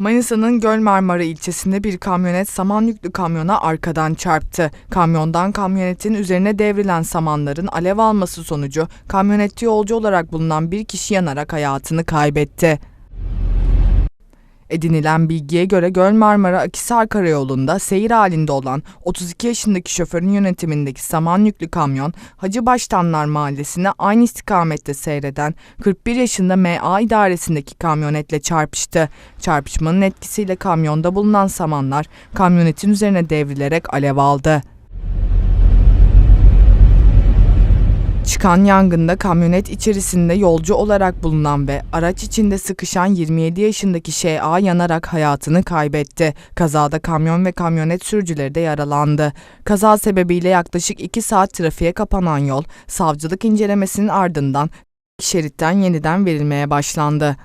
Manisa'nın Göl Marmara ilçesinde bir kamyonet saman yüklü kamyona arkadan çarptı. Kamyondan kamyonetin üzerine devrilen samanların alev alması sonucu kamyonette yolcu olarak bulunan bir kişi yanarak hayatını kaybetti. Edinilen bilgiye göre Göl Marmara Akisar Karayolu'nda seyir halinde olan 32 yaşındaki şoförün yönetimindeki saman yüklü kamyon Hacı Baştanlar Mahallesi'ne aynı istikamette seyreden 41 yaşında MA idaresindeki kamyonetle çarpıştı. Çarpışmanın etkisiyle kamyonda bulunan samanlar kamyonetin üzerine devrilerek alev aldı. Çıkan yangında kamyonet içerisinde yolcu olarak bulunan ve araç içinde sıkışan 27 yaşındaki ŞA yanarak hayatını kaybetti. Kazada kamyon ve kamyonet sürücüleri de yaralandı. Kaza sebebiyle yaklaşık 2 saat trafiğe kapanan yol, savcılık incelemesinin ardından şeritten yeniden verilmeye başlandı.